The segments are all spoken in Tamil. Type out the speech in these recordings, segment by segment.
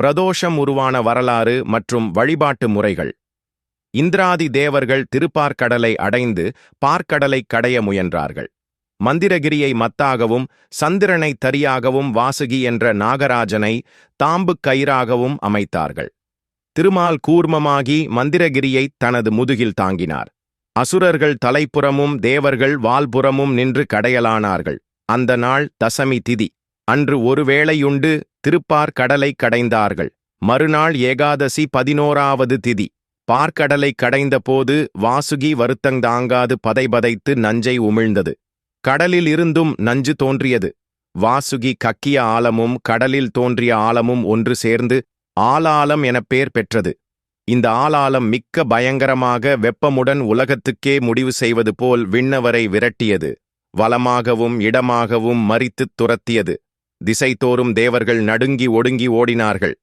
பிரதோஷம் உருவான வரலாறு மற்றும் வழிபாட்டு முறைகள். இந்திராதி தேவர்கள் திருப்பார்க்கடலை அடைந்து பார்க்கடலை கடைய முயன்றார்கள். மந்திரகிரியை மத்தாகவும் சந்திரனை தரியாகவும் வாசுகி என்ற நாகராஜனை தாம்பு கயிறாகவும் அமைத்தார்கள். திருமால் கூர்மமாகி மந்திரகிரியை தனது முதுகில் தாங்கினார். அசுரர்கள் தலைப்புறமும் தேவர்கள் வால்புறமும் நின்று கடையலானார்கள். அந்த நாள் தசமி திதி. அன்று ஒருவேளையுண்டு திருப்பார் கடலை கடைந்தார்கள். மறுநாள் ஏகாதசி பதினோராவது திதி. பார்க்கடலை கடைந்தபோது வாசுகி வருத்தங்தாங்காது பதைபதைத்து நஞ்சை உமிழ்ந்தது. கடலில் இருந்தும் நஞ்சு தோன்றியது. வாசுகி கக்கிய ஆலமும் கடலில் தோன்றிய ஆலமும் ஒன்று சேர்ந்து ஆலாலம் எனப் பெயர் பெற்றது. இந்த ஆலாலம் மிக்க பயங்கரமாக வெப்பமுடன் உலகத்துக்கே முடிவு செய்வது போல் விண்ணவரை விரட்டியது. வலமாகவும் இடமாகவும் மறித்துத் துரத்தியது. திசைதோறும் தேவர்கள் நடுங்கி ஒடுங்கி ஓடினார்கள்.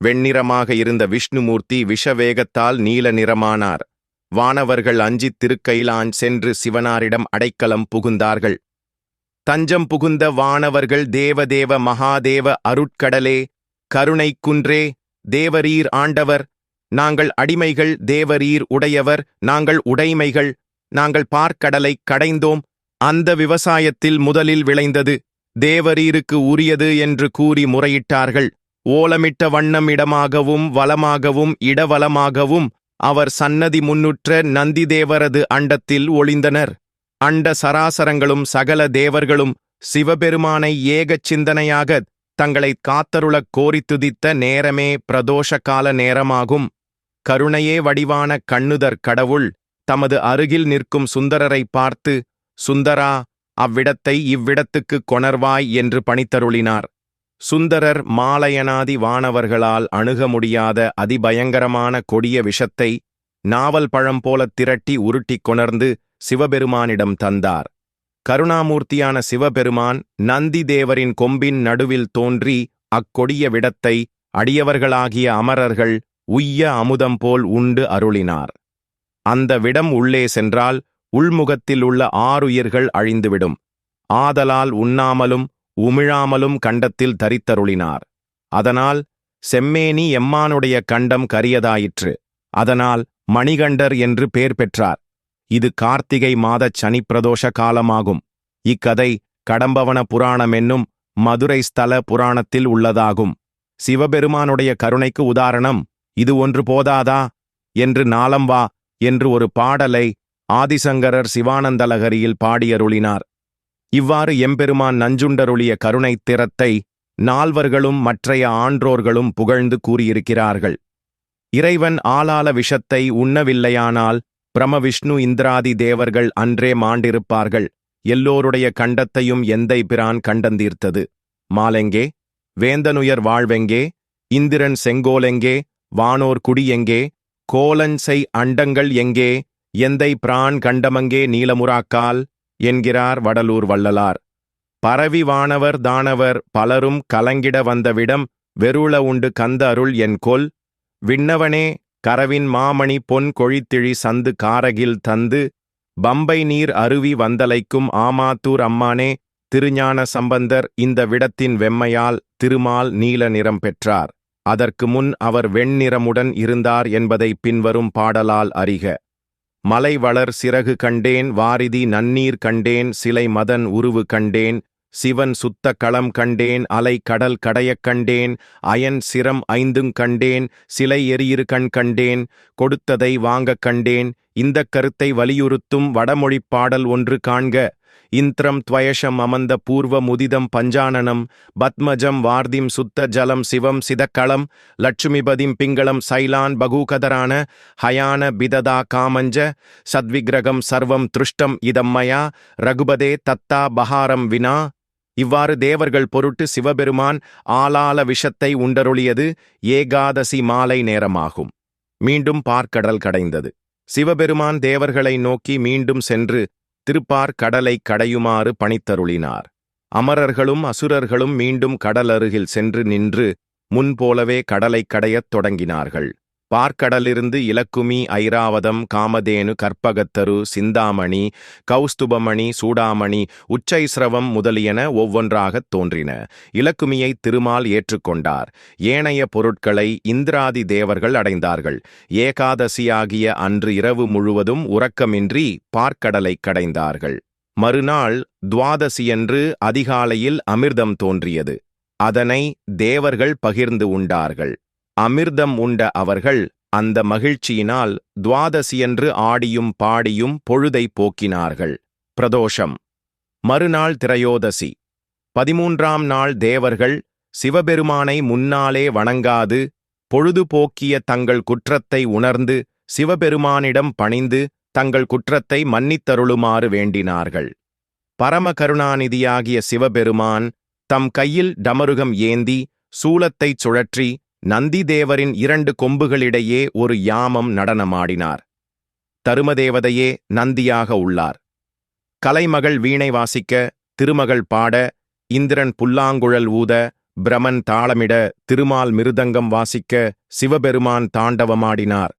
வெண்ணிறமாக இருந்த விஷ்ணுமூர்த்தி விஷவேகத்தால் நீல நிறமானார். வானவர்கள் அஞ்சித் திருக்கைலான் சென்று சிவனாரிடம் அடைக்கலம் புகுந்தார்கள். தஞ்சம் புகுந்த வானவர்கள் தேவதேவ மகாதேவ அருட்கடலே கருணை குன்றே தேவரீர் ஆண்டவர் நாங்கள் அடிமைகள் தேவரீர் உடையவர் நாங்கள் உடைமைகள் நாங்கள் பார்க்கடலை கடைந்தோம் அந்த விவசாயத்தில் முதலில் விளைந்தது. தேவரீருக்கு உரியது என்று கூறி முறையிட்டார்கள். ஓலமிட்ட வண்ணம் இடமாகவும் வலமாகவும் இடவலமாகவும் அவர் சன்னதி முன்னுற்ற நந்திதேவரது அண்டத்தில் ஒளிந்தனர். அண்ட சராசரங்களும் சகல தேவர்களும் சிவபெருமானை ஏகச் சிந்தனையாகத் தங்களைக் காத்தருளக் கோரித் துதித்த நேரமே பிரதோஷ கால நேரமாகும். கருணையே வடிவான கண்ணுதர் கடவுள் தமது அருகில் நிற்கும் சுந்தரரை பார்த்து சுந்தரா அவ்விடத்தை இவ்விடத்துக்கு கொணர்வாய் என்று பணித்தருளினார். சுந்தரர் மாலயனாதி வானவர்களால் அணுக முடியாத அதிபயங்கரமான கொடிய விஷத்தை நாவல் பழம் போலத் திரட்டி உருட்டிக் கொணர்ந்து சிவபெருமானிடம் தந்தார். கருணாமூர்த்தியான சிவபெருமான் நந்தி தேவரின் கொம்பின் நடுவில் தோன்றி அக்கொடிய விடத்தை அடியவர்களாகிய அமரர்கள் உய்ய அமுதம் போல் உண்டு அருளினார். அந்த விடம் உள்ளே சென்றால் உள்முகத்தில் உள்ள ஆறுயிர்கள் அழிந்துவிடும். ஆதலால் உண்ணாமலும் உமிழாமலும் கண்டத்தில் தரித்தருளினார். அதனால் செம்மேனி எம்மானுடைய கண்டம் கரியதாயிற்று. அதனால் மணிகண்டர் என்று பேர் பெற்றார். இது கார்த்திகை மாதச் சனிப்பிரதோஷ காலமாகும். இக்கதை கடம்பவன புராணம் என்னும் மதுரை ஸ்தல புராணத்தில் உள்ளதாகும். சிவபெருமானுடைய கருணைக்கு உதாரணம் இது ஒன்று போதாதா? என்று நாளம் வா என்று ஒரு பாடலை ஆதிசங்கரர் சிவானந்தலகரியில் பாடியருளினார். இவ்வாறு எம்பெருமான் நஞ்சுண்டருளிய கருணைத் திறத்தை நால்வர்களும் மற்றைய ஆன்றோர்களும் புகழ்ந்து கூறியிருக்கிறார்கள். இறைவன் ஆளால விஷத்தை உண்ணவில்லையானால் பிரமவிஷ்ணு இந்திராதி தேவர்கள் அன்றே மாண்டிருப்பார்கள். எல்லோருடைய கண்டத்தையும் எந்தை பிரான் கண்டந்தீர்த்தது? மாலெங்கே? வேந்தனுயர் வாழ்வெங்கே? இந்திரன் செங்கோலெங்கே? வானோர் குடியெங்கே? கோலன்சை அண்டங்கள் எங்கே? எந்தை பிரான் கண்டமங்கே நீலமுராக்கால் என்கிறார் வடலூர் வள்ளலார். பரவி வானவர் தானவர் பலரும் கலங்கிட வந்தவிடம் வெருள உண்டு கந்த அருள் என் கொல். விண்ணவனே கரவின் மாமணி பொன் கொழித்திழி சந்து காரகில் தந்து பம்பை நீர் அருவி வந்தலைக்கும் ஆமாத்தூர் அம்மானே திருஞான சம்பந்தர் இந்த விடத்தின் வெம்மையால் திருமால் நீல நிறம் பெற்றார். அதற்கு முன் அவர் வெண்ணிறமுடன் இருந்தார் என்பதை பின்வரும் பாடலால் அறிக. மலை வளர் சிறகு கண்டேன் வாரிதி நன்னீர் கண்டேன் சிலை மதன் உருவு கண்டேன் சிவன் சுத்த களம் கண்டேன் அலை கடல் கடையக் கண்டேன் அயன் சிரம் ஐந்துங் கண்டேன் சிலை எரியிரு கண் கண்டேன் கொடுத்ததை வாங்கக் கண்டேன் இந்தக் கருத்தை வலியுறுத்தும் வடமொழிப் பாடல் ஒன்று காண்க. இந்திரம் துவயஷம் அமந்த பூர்வ முதிதம் பஞ்சானனம் பத்மஜம் வார்திம் சுத்த ஜலம் சிவம் சிதக்களம் லட்சுமிபதிம் பிங்களம் சைலான் பகூகதரான ஹயான பிததா காமஞ்ச சத்விக்ரகம் சர்வம் திருஷ்டம் இதம்மயா ரகுபதே தத்தா பஹாரம் வினா. இவ்வாறு தேவர்கள் பொருட்டு சிவபெருமான் ஆலால விஷத்தை உண்டருளியது ஏகாதசி மாலை நேரமாகும். மீண்டும் பார்க்கடல் கடைந்தது. சிவபெருமான் தேவர்களை நோக்கி மீண்டும் சென்று திருப்பார் கடலை கடையுமாறு பணித்தருளினார். அமரர்களும் அசுரர்களும் மீண்டும் கடல் அருகில் சென்று நின்று முன்போலவே கடலைக் கடையத் தொடங்கினார்கள். பார்க்கடலிருந்து இலக்குமி ஐராவதம் காமதேனு கற்பகத்தரு சிந்தாமணி கௌஸ்துபமணி சூடாமணி உச்சைஸ்ரவம் முதலியன ஒவ்வொன்றாகத் தோன்றின. இலக்குமியை திருமால் ஏற்றுக்கொண்டார். ஏனைய பொருட்களை இந்திராதி தேவர்கள் அடைந்தார்கள். ஏகாதசியாகிய அன்று இரவு முழுவதும் உறக்கமின்றி பார்க்கடலைக் கடைந்தார்கள். மறுநாள் துவாதசியன்று அதிகாலையில் அமிர்தம் தோன்றியது. அதனை தேவர்கள் பகிர்ந்து உண்டார்கள். அமிர்தம் உண்ட அவர்கள் அந்த மகிழ்ச்சியினால் துவாதசியன்று ஆடியும் பாடியும் பொழுதை போக்கினார்கள். பிரதோஷம். மறுநாள் திரையோதசி. பதிமூன்றாம் நாள் தேவர்கள் சிவபெருமானை முன்னாலே வணங்காது பொழுதுபோக்கிய தங்கள் குற்றத்தை உணர்ந்து சிவபெருமானிடம் பணிந்து தங்கள் குற்றத்தை மன்னித்தருளுமாறு வேண்டினார்கள். பரம கருணாநிதியாகிய சிவபெருமான் தம் கையில் டமருகம் ஏந்தி சூலத்தைச் சுழற்றி நந்திதேவரின் இரண்டு கொம்புகளிடையே ஒரு யாமம் நடனமாடினார். தருமதேவதையே நந்தியாக உள்ளார். கலைமகள் வீணை வாசிக்க திருமகள் பாட இந்திரன் புல்லாங்குழல் ஊத பிரமன் தாளமிட திருமால் மிருதங்கம் வாசிக்க சிவபெருமான் தாண்டவமாடினார்.